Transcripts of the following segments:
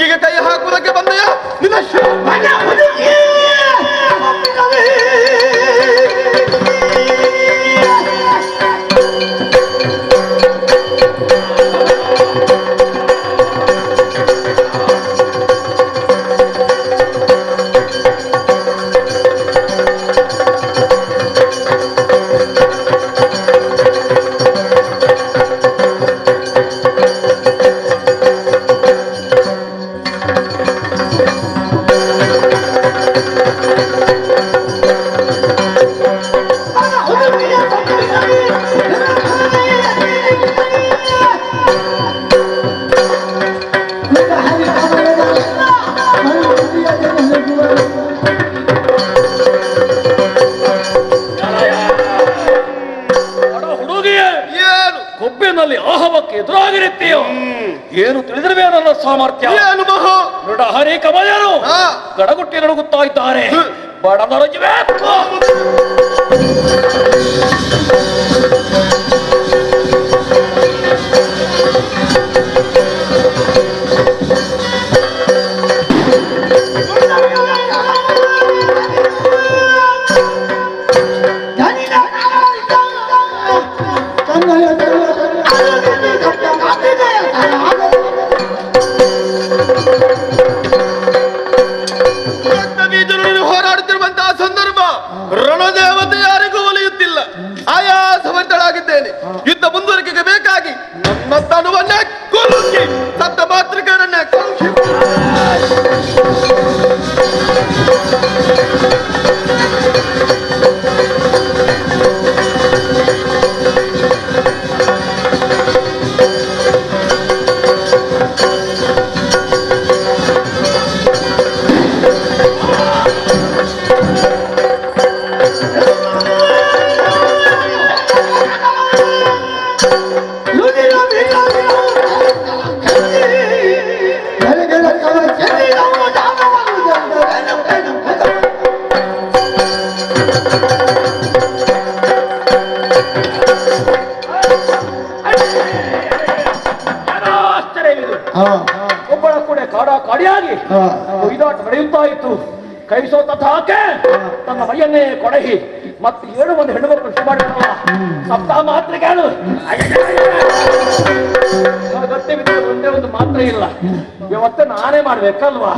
ತುರುಬುಗಿಗೆ ಕೈ ಹಾಕುವುದಕ್ಕೆ ಬಂದೆಯ? ನಿನ್ನ ಬಡದರಜುವೆ ರಕ್ತ ಯುದ್ಧ ಮುಂದುವರಿಕೆಗೆ ಬೇಕಾಗಿ ಒಬ್ಬಳ ಕೂಡ ಕಾಡ ಕಾಡಿಯಾಗಿ ಕೊಯ್ದಾಟ ನಡೆಯುತ್ತಾ ಇತ್ತು ಕೈ ಸೋತ ಹಾಕೆ ತನ್ನ ಮೈಯನ್ನೇ ಕೊಡಹಿ ಮತ್ತೆ ಏಳು ಒಂದು ಹೆಣ್ಣು ಮಕ್ಕಳು ಮಾಡಿದ್ರಲ್ಲ ಸಪ್ತಾಹ ಮಾತ್ರ ಬಿದ್ದ ಒಂದೇ ಒಂದು ಮಾತ್ರ ಇಲ್ಲ. ಇವತ್ತು ನಾನೇ ಮಾಡ್ಬೇಕಲ್ವಾ.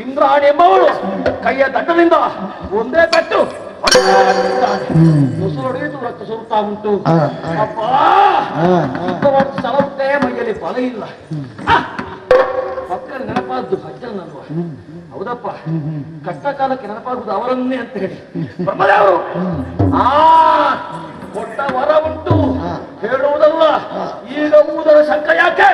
ಇಂದ್ರಾಣಿ ಎಂಬವಳು ಕೈಯ ದಟ್ಟದಿಂದ ಒಂದೇ ಮುಸುರು ಹೊಡೆಯಿತು ರಕ್ತ ಸುರುತ್ತಾ ಉಂಟು. ಅಪ್ಪ ಮೈಯಲ್ಲಿ ಫಲ ಇಲ್ಲ! ಪಕ್ಕದ ನೆನಪಾದ್ದು ನನ್ವ ಹೌದಪ್ಪ. ಕಷ್ಟ ಕಾಲಕ್ಕೆ ನೆನಪಾಗುವುದು ಅವರನ್ನೇ ಅಂತ ಹೇಳಿ. ಬ್ರಹ್ಮದೇವರು. ಆ. ಕೊಟ್ಟ ವರ ಉಂಟು. ಹೇಳುವುದಲ್ಲ ಈಗ ಊದರ ಶಂಕ ಯಾಕೆ?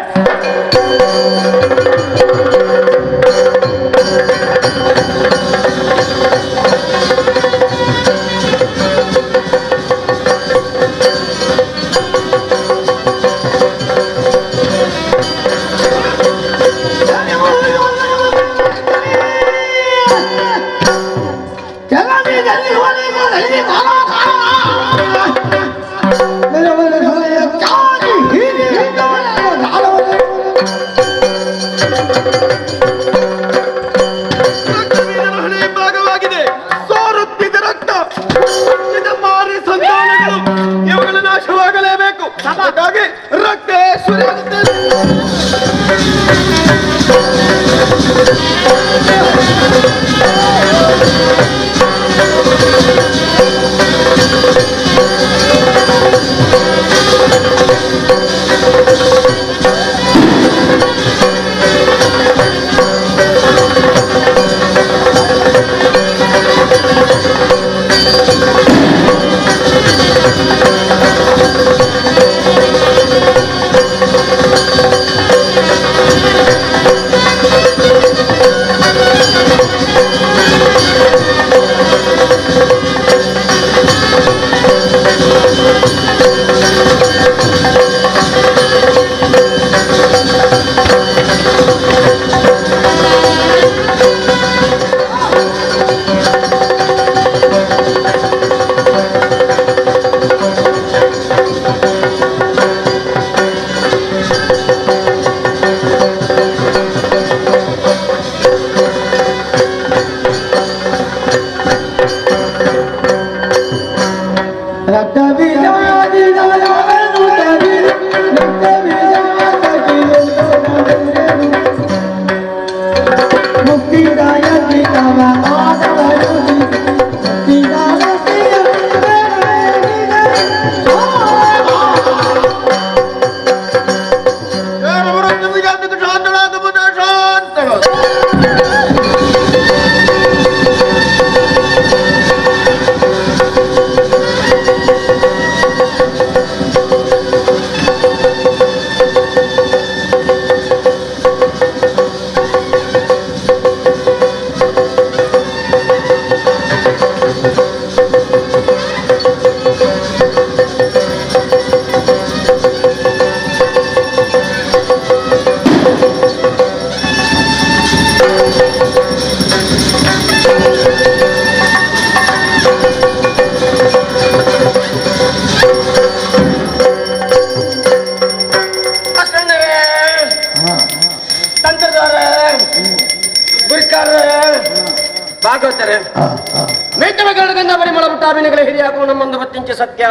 ಸತ್ಯ.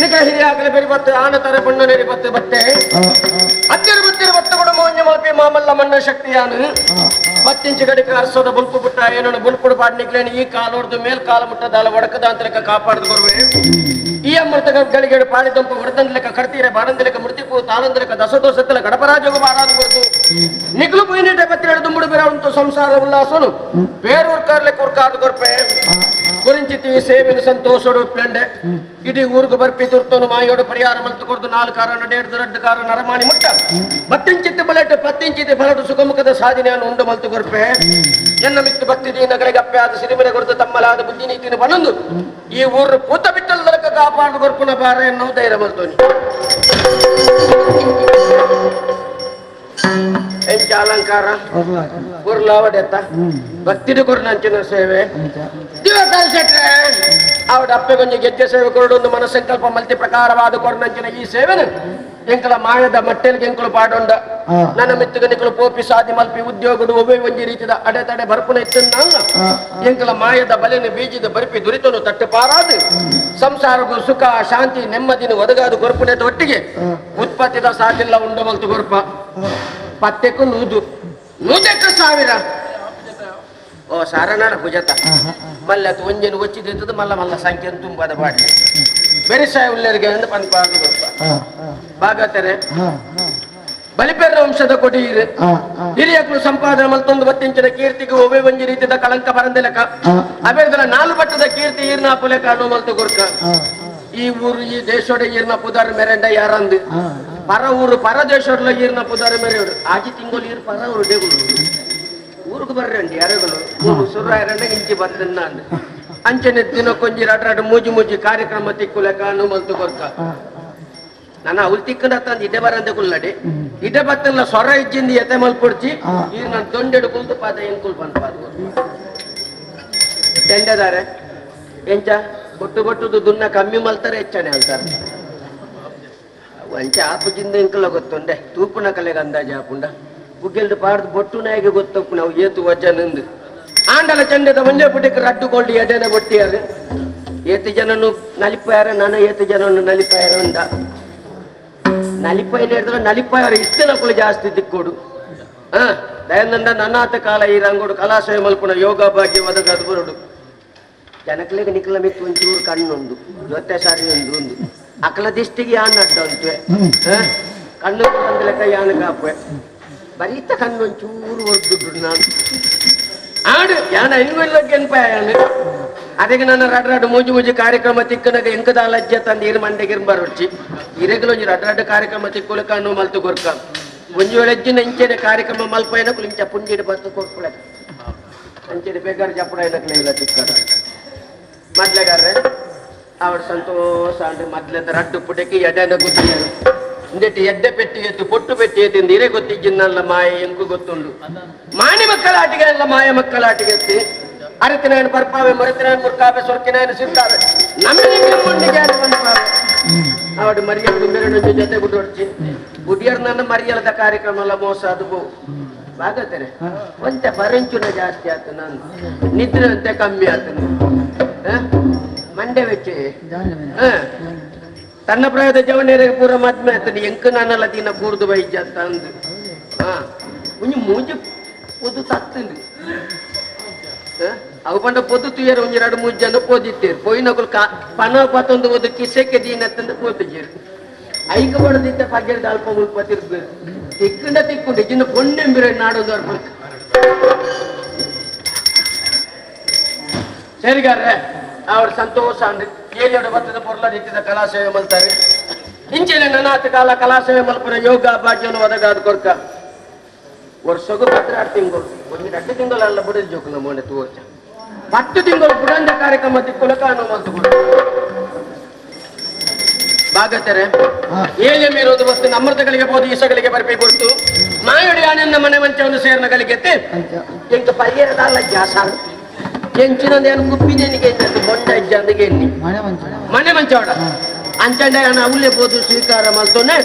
ನಿಗ ಹಿರಿಯಾಗಲಿ ಬೆರಿ ಬತ್ತೆ ಆನ ತರ ಬಣ್ಣ ನೆರಿ ಬತ್ತೆ ಬತ್ತಿರ ಬತ್ತ ಕೂಡ ಮೋನ್ಯ ಮಲ್ಪಿ ಮಾಮಲ್ಲ ಮಣ್ಣ ಶಕ್ತಿಯಾನು ಮತ್ತಿಂಚು ಗಡಿಕ ಅರ್ಸೋದ ಬುಲ್ಪು ಬಿಟ್ಟ ಏನೋ ಬುಲ್ಪುಡು ಪಾಡ್ನಿಕ್ಲೇನು ಈ ಕಾಲೋಡ್ದು ಮೇಲ್ ಕಾಲ ಮುಟ್ಟದಾಲ ಒಡಕದ ಅಂತಲಕ ಕಾಪಾಡ್ದು ಬರುವೆ. ಈ ಅಮೃತ ಗಳಿಗೆ ಪಾಡಿದಂಪು ಹೊಡೆದಂದ್ಲಕ ಕಡ್ತೀರೆ ಬಾಡಂದಲಕ ಮೃತಿಪು ತಾಳಂದಲಕ ದಸದೋಸತ್ತಲ ಗಡಪರಾಜೋಗ ಬಾರಾದು ಬರ್ದು. ನಿಗ್ಲು ಪುಯ್ನಿಟ ಬತ್ತಿರ ದುಂಬುಡು ಬಿರ ಉಂಟು ಸಂಸಾರ ಉಲ್ಲಾಸನು. ಬೇರೂರ್ ಕಾರ್ಲೆ ಕುರ್ಕಾಡು ಗೊರ್ಪೆ ಗುರಿಂಚಿತಿ ಸೇವಿನ ಸಂತೋಷಡು ಪ್ಲೆಂಡೆ ಇಡೀ ಊರ್ಗು ಬರ್ಪಿ ತುರ್ತನು ಮಾಯೋಡು ಪರಿಹಾರ ಮಲ್ತು ಕೊಡ್ದು ನಾಲ್ಕು ಕಾರ ಡೇಡ್ ರಡ್ಡು ಕಾರ ನರಮಾಣಿ ಮುಟ್ಟ. ಬತ್ತಿಂಚಿತ್ತು ಬಲೆಟ್ ಪತ್ತಿಂಚಿತಿ ಬಲಡು ಸುಗಮುಖದ ಸಾಧನೆಯನ್ನು ಉಂಡು ಮಲ್ತು ಕೊರ್ಪೆ ಎನ್ನ ಮಿತ್ತು ಭಕ್ತಿ ದೀನಗಳಿಗೆ ಅಪ್ಪೆ ಆದ ಸಿರಿಮನೆ ಕೊಡ್ದು ತಮ್ಮಲಾದ ಬುದ್ಧಿ ನೀತಿನ ಬನಂದು ಈ ಊರು ಕೂತ ಬಿಟ್ಟಲ್ಲದಕ್ಕ ಕಾಪಾಡು ಕೊರ್ಪುನ ಬಾರ ಎನ್ನುವ ಧೈರ್ಯ ಮಲ್ತೋನಿ ಎಂಚ ಅಲಂಕಾರ ಕುರ್ಲಾವಡೆತ್ತ ಭಕ್ತಿದು ಕೊರ್ನಂಚಿನ ಸೇವೆ. ದಿವಸ ಶೆಟ್ರೆ ಅವಡ ಅಪ್ಪೆ ಕೊಂಚ ಗೆಜ್ಜೆ ಸೇವೆ ಕೊರಡೊಂದು ಮನಸ್ಸಂಕಲ್ಪ ಮಲ್ತಿ ಪ್ರಕಾರವಾದ ಕೊರನಂಚಿನ ಈ ಸೇವೆನ ಎಂಕಲ ಮಾಯದ ಮಟ್ಟೆಲ್ಗೆ ಎಂಕುಲು ಪಾಡೊಂಡ. ನನ್ನ ಮಿತ್ತಗ ನಿಕಲು ಪೋಪಿ ಸಾಧಿ ಮಲ್ಪಿ ಉದ್ಯೋಗಡು ಒಬ್ಬೆ ಒಂಜಿ ರೀತಿದ ಅಡೆತಡೆ ಬರ್ಪುನ ಇತ್ತಲ್ಲ ಎಂಕಲ ಮಾಯದ ಬಲೆನ ಬೀಜದ ಬರ್ಪಿ ದುರಿತನು ತಟ್ಟು ಪಾರಾದು. ಸಂಸಾರಗೂ ಸುಖ ಶಾಂತಿ ನೆಮ್ಮದಿನ ಒದಗಾದು ಗೊರ್ಪುನೆದ ಒಟ್ಟಿಗೆ ಉತ್ಪತ್ತಿದ ಸಾಟಿಲ್ಲ ಉಂಡು ಮಲ್ತು ಗೊರ್ಪ ಪತ್ತೆಕ್ಕು ನೂದು. ನೂದೆಕ್ಕ ಸಾವಿರ. ಓ ಸಾರನಾಡ ಭುಜತ. ಮಲ್ಲ ಒಂಜನ ಒಚ್ಚಿದ್ದು ಮಲ್ಲ ಮಲ್ಲ ಸಂಖ್ಯೆ ತುಂಬದ ಬಾಟ್ಲಿ ಬೆರಿಸಾಯ ಉಳ್ಳರಿಗೆ ಎಂದು ಪಂದ್ ಗೊತ್ತ ಬಾಗತರೆ ಬಲಿಪೇರ ವಂಶದ ಕೊಡಿಯಿರು ಹಿರಿಯಕ್ಕಳು ಸಂಪಾದನೆ ಮಲ್ತೊಂದು ಬತ್ತಿಂಚಿನ ಕೀರ್ತಿಗೆ ಒಬ್ಬೆ ಒಂಜಿ ರೀತಿಯ ಕಳಂಕ ಬರಂದಿಲಕ ಅಬೇರ್ದಲ ನಾಲ್ ಬಟ್ಟದ ಕೀರ್ತಿ ಈರ್ನ ಪುಲೆ ಅನ್ನೋ ಮಲ್ತು ಗುರ್ಕ. ಈ ಊರು ಈ ದೇಶೋಡ ಈರ್ನ ಪುದಾರ ಮೆರೆಂಡ ಯಾರಂದು? ಪರ ಊರು ಪರ ದೇಶೋಡ್ಲ ಈರ್ನ ಪುದಾರ ಮೆರೆಯೋಡು ಆಜಿ ತಿಂಗಳು ಈರ್ ಪರ ಊರು ಡೇಗುಳು ಊರಿಗೆ ಬರ್ರೆ ಯಾರಾಗಲು ಸುರ ಯಾರಣ್ಣ ಇಂಚಿ ಬರ್ತೇನೆ ನಾನು. ಅಂಚನೆ ದಿನಕ್ಕೊಂಜಿ ಆಟ ಮೂಜಿ ಮೂಜಿ ಕಾರ್ಯಕ್ರಮ ತಿಕ್ಕುಲೆಕ ಅನ್ನು ಮಂತು ಕೊರ್ಕ ನಾನು ಅವ್ರು ತಿಕ್ಕನತ್ತ ಇದೇ ಬರಂದೆ ಕುಲ್ಲಡಿ ಇದೆ ಬತ್ತಲ್ಲ ಸೊರ ಇಜ್ಜಿಂದ ಎತೆ ಮಲ್ಪೊಡ್ಚಿ ಈಗ ನಾನು ದೊಂಡೆಡು ಕುಲ್ತು ಪಾದ ಏನ್ ಕುಲ್ ಬಂದ ಪಾದ ಎಂಚ? ಬೊಟ್ಟು ಬೊಟ್ಟುದು ದುನ್ನ ಕಮ್ಮಿ ಮಲ್ತಾರೆ ಹೆಚ್ಚನೆ ಅಂತಾರೆ. ಅಂಚೆ ಆಪುಜಿಂದ ಇಂಕಲ ಗೊತ್ತುಂಡೆ. ತೂಪುನ ಕಲೆಗೆ ಅಂದಾಜು ಆಪುಂಡ ಬುಗ್ಗೆಲ್ದು ಪಾಡ್ದು ಬೊಟ್ಟು ನಾಯಿಗೆ ಗೊತ್ತಪ್ಪು ನಾವು ಏತು ವಜ್ಜನಂದು ಆಂಡಲ ಚಂಡದ ಒಂದೇ ಪುಟಕ್ಕೆ ರಡ್ಡುಕೊಂಡು ಎಡೆನ ಬೊಟ್ಟಿಯಾರು ಏತು ಜನನು ನಲಿಪಾಯಾರ, ನಾನು ಏತು ಜನನು ನಲಿಪಾಯಾರ ಉಂಡ ಹಿಡಿದ್ರೆ ಹೇಳಿದ್ರೆ ನಲಿಪಾಯ ಕೂಡ ಜಾಸ್ತಿ ದಿಕ್ಕೋಡು ಹ ದಯಾನಂದ ನನ್ನಾತ ಕಾಲ ಈ ರಂಗೋಡು ಕಲಾಶಯ ಮಲ್ಪುಣ ಯೋಗ ಭಾಗ್ಯ ಒದಗದು ಬರೋಡು. ಜನಕ್ಲೆಗೆ ನಿಕ್ಲ ಮಿತ್ತು ಒಂಚೂರು ಕಣ್ಣುಂಡು ಜೊತೆ ಸಾರಿ ಒಂದು ಒಂದು ಅಕಲ ದಿಷ್ಟಿಗೆ ಯಾನ್ ಅಡ್ಡ ಹ? ಕಣ್ಣು ಬಂದ ಲೆಕ್ಕ ಯಾನ ಕಾಪೆ ಬರೀತ ಕಣ್ಣು ಒಂಚೂರು ಒದ್ದು ನಾನು. ಆಡು ಯಾನ ಹೆಂಗ್ ಎನ್ಪಾಯಾನು ಅದಕ್ಕೆ ನನ್ನ ರಡ್ ರಡ್ ಮೂಜು ಮೂಜಿ ಕಾರ್ಯಕ್ರಮ ತಿಕ್ಕನಾಗ ಎಂಕದ ಲಜ್ಜ ತಂದು ಇರು ಮಂಡೆಗೆ ಬರೋಚಿ ಇರಗಲು ಒಂಜಿ ರಡ್ ರಡ್ ಕಾರ್ಯಕ್ರಮ ತಿಕ್ಕುಲಕ ಕಣ್ಣು ಮಲ್ತು ಕೊರ್ಕ ಒಂಜಿ ಲಜ್ಜಿನ ಇಂಚೆನೆ ಕಾರ್ಯಕ್ರಮ ಮಲ್ಪೈನ ಕುಲಿಂಚ ಪುಂಡಿಡ್ ಬತ್ತು ಕೊರ್ಕೊಳಕ ಅಂಚೆನೆ ಬೇಕಾದ್ರೆ ಜಪ್ಪಡ ಏನಕ್ಕೆ ಇಲ್ಲ ತಿಕ್ಕಡ. ಮೊದ್ಲೆಗಾರ್ರೆ ಅವ್ರ ಸಂತೋಷ ಅಂದ್ರೆ ಮೊದ್ಲೆದ ರಡ್ಡು ಪುಟಕ್ಕೆ ಎಡೆನ ಗೊತ್ತಿಲ್ಲ ಇಂದೆಟ್ಟು ಎಡ್ಡೆ ಪೆಟ್ಟಿ ಎತ್ತು ಪೊಟ್ಟು ಪೆಟ್ಟಿ ಎತ್ತಿಂದ ಇರೆ ಅಲ್ಲ ಮಾಯೆ ಎಂಕು ಗೊತ್ತುಂಡು. ಮಾಣಿ ಮಕ್ಕಳ ಆಟಿಗೆ ಎಲ್ಲ ಮಾಯ ಮಕ್ಕಳ ಆಟಿಗೆ ಎತ್ತಿ. ಅರಿತಿನಾಯನ ಬರ್ಪಾವೆ ಮರಿತಿನಾಯನ್ ಮುರ್ಕಾವೆ ಸೊರ್ಕಿನಾಯನ್ ಸಿರ್ತಾವೆ ಅವಡು ಮರಿಯಲು ಮೆರಡು ಜೊತೆ ಗುಡ್ಡೋಡ್ಚಿ. ಗುಡಿಯರ್ ನನ್ನ ಮರಿಯಲದ ಕಾರ್ಯಕ್ರಮ ಎಲ್ಲ ಮೋಸ ಅದು ಬೋ. ಒಂದೆ ಬರಂಚುನ ಜಾಸ್ತಿ ಆತು ನಾನು ನಿದ್ರೆ ಅಂತೆ ಕಮ್ಮಿ ಆತು ಹ? ಮಂಡೆ ವೆಚ್ಚ. ಹ. ತನ್ನ ಪ್ರಾಯದ ಜವನೇರಿಗೆ ಪೂರ ಮದ್ಮೆ ಆತನಿ ಎಂಕ ನಾನಲ್ಲ ದಿನ ಕೂರ್ದು ವೈದ್ಯ ಅಂತ ಅಂದು ಹಾ ಒಂಜಿ ಮೂಜಿ ಪೊದು ತತ್ತಂದು ಅವು ಪಂಡ ಪೊದು ತುಯರು ಒಂಜಿ ಎರಡು ಮೂಜಿ ಜನ ಪೋದಿತ್ತೇರು ಪೊಯ್ನಕುಲು ಕಾ ಪನ ಪತ್ತೊಂದು ಒಂದು ಕಿಸೆಕ್ಕೆ ದೀನತ್ತಂದು ಪೋತಿಜೇರು ಐಕ ಬಡದಿದ್ದ ಪಗ್ಗೆದ ಅಲ್ಪ ಮುಲ್ಪ ತಿರ್ಬೇಕು ತಿಕ್ಕಂಡ ತಿಕ್ಕೊಂಡು ಇನ್ನು ಪೊಣ್ಣೆಂಬಿರ ನಾಡೋದು ಅರ್ಪಣೆ ಸರಿಗಾರ್ರೆ ಅವ್ರ ಸಂತೋಷ ಏಳಿಯೋಡ ಭತ್ತದ ಪೊರ್ಲ ನಿಂತಿದ್ದ ಕಲಾ ಸೇವೆ ಮಲ್ತಾರೆ ಇಂಚಿನ ನನಾತ ಕಾಲ ಕಲಾ ಮಲ್ಪುರ ಯೋಗ ಭಾಗ್ಯನ ಒದಗಾದ ಕೊರ್ಕ. ವರ್ಷಗೂ ಹದಿನಾರು ತಿಂಗಳು ಒಂದು ಎರಡು ತಿಂಗಳಲ್ಲ ಜೋಕು ನಮ್ಮ ಮನೆ ತೋರ್ಚ. ಹತ್ತು ತಿಂಗಳು ಬುಡಂದ ಕಾರ್ಯಕ್ರಮ ತಿಕ್ಕುಲಕ ಅನ್ನೋ ಬಾಗತ್ತರೆ ಏಳೆ ಮೀರೋದು ವಸ್ತು ಅಮೃತಗಳಿಗೆ ಬೋದು ಈಸಗಳಿಗೆ ಬರಬೇಕು ಕೊಡ್ತು. ಮಾಯಡಿ ಆನಂದ ಮನೆ ಮಂಚವನ್ನು ಸೇರ್ನಗಳಿಗೆ ಪರಿಹಾರದ ಅಲ್ಲ ಜಾಸ ಎಂಚಿನೊಂದು ಏನು ಕುಪ್ಪಿದೇನಿಗೆ ಬೊಂಡ ಹೆಜ್ಜೆ ಅಂತ ಗೆಲ್ಲಿ ಮನೆ ಮಂಚವಾಡ. ಅಂಚಂಡೆ ಅವಲೇ ಬೋದು ಸ್ವೀಕಾರ ಮಾಡ್ತಾನೆ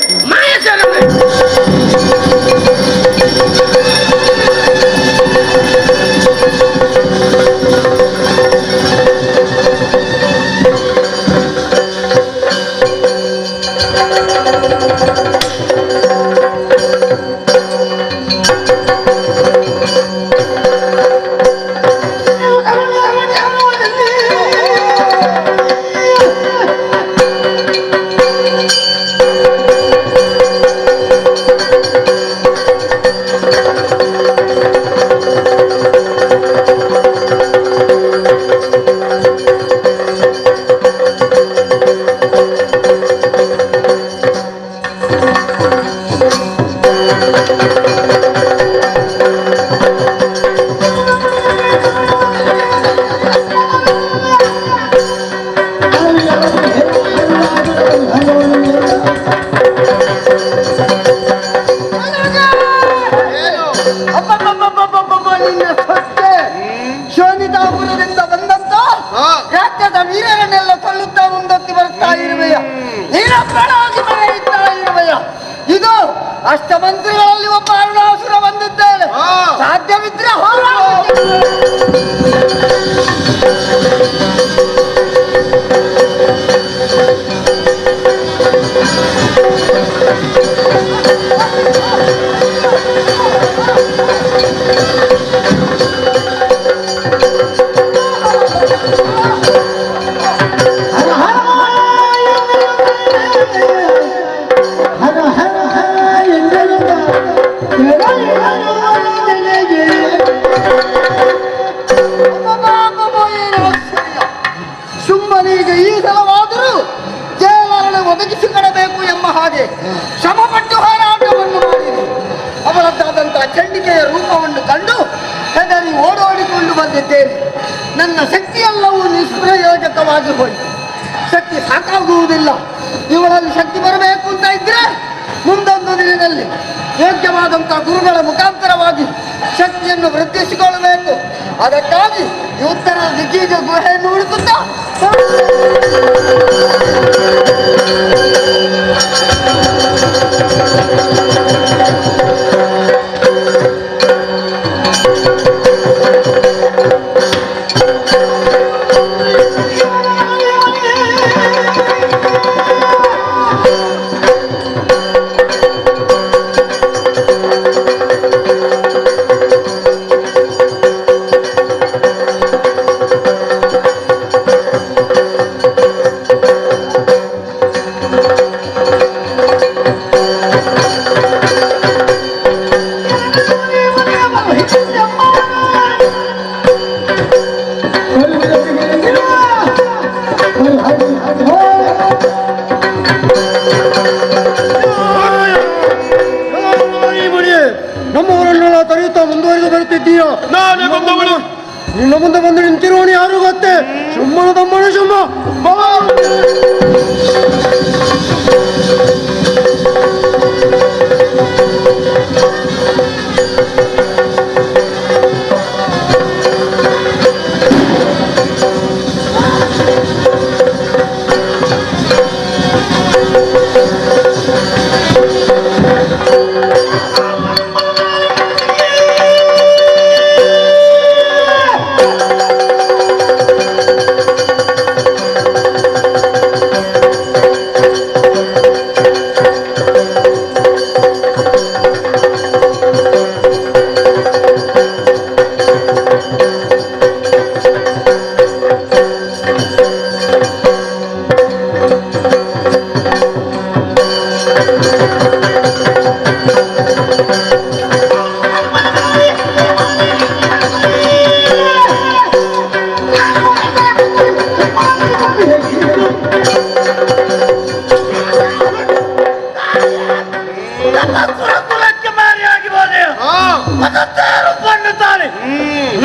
ಈ ಸಲವಾದರೂ ಜೇಲರನ್ನು ಒದಗಿಸಿಕೊಡಬೇಕು ಎಂಬ ಹಾಗೆ ಶ್ರಮಪಟ್ಟು ಹೋರಾಟವನ್ನು ಮಾಡಿದೆ. ಅವರದ್ದಾದಂತಹ ಚಂಡಿಕೆಯ ರೂಪವನ್ನು ಕಂಡು ಹೆದರಿ ಓಡೋಡಿಕೊಂಡು ಬಂದಿದ್ದೇನೆ. ನನ್ನ ಶಕ್ತಿಯೆಲ್ಲವೂ ನಿಷ್ಪ್ರಯೋಜಕವಾಗಿ ಹೋಯಿತು. ಶಕ್ತಿ ಸಾಕಾಗುವುದಿಲ್ಲ. ಇವರಲ್ಲಿ ಶಕ್ತಿ ಬರಬೇಕು ಅಂತ ಇದ್ರೆ ಮುಂದೊಂದು ದಿನದಲ್ಲಿ ಯೋಗ್ಯವಾದಂತಹ ಗುರುಗಳ ಮುಖಾಂತರವಾಗಿ ಶಕ್ತಿಯನ್ನು ವೃದ್ಧಿಸಿಕೊಳ್ಳಬೇಕು. ಅದಕ್ಕಾಗಿ ಉತ್ತರ ದಿಗ್ಗೀಜ ಗುಹೆಯನ್ನು ಹುಡುಕುತ್ತಾ ಮಾಡುತ್ತಾರೆ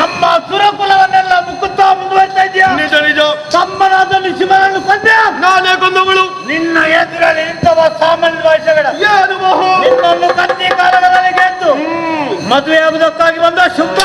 ನಮ್ಮ ಸುರಕುಲವನ್ನೆಲ್ಲ ಮುಕ್ಕುತ್ತಾ ಮುಂದುವರಿತಾ ಇದೆಯಾ ನಿಜ ನಿಜ. ತಮ್ಮನಾದ ಶಿವನನ್ನು ಕೊಂದೆ ನಾನೇ ಕೊಂದವಳು. ನಿನ್ನ ಎದುರಲ್ಲಿ ಇಂತಹ ಸಾಮಾನ್ಯ ಭಾಷೆಗಳ ಏನು ಮೋಹ? ನಿನ್ನನ್ನು ಕತ್ತಿ ಕಾಲಗಳಲ್ಲಿ ಗೆದ್ದು. ಮದುವೆಯಾಗುವುದಕ್ಕಾಗಿ ಬಂದ ಶುಭ.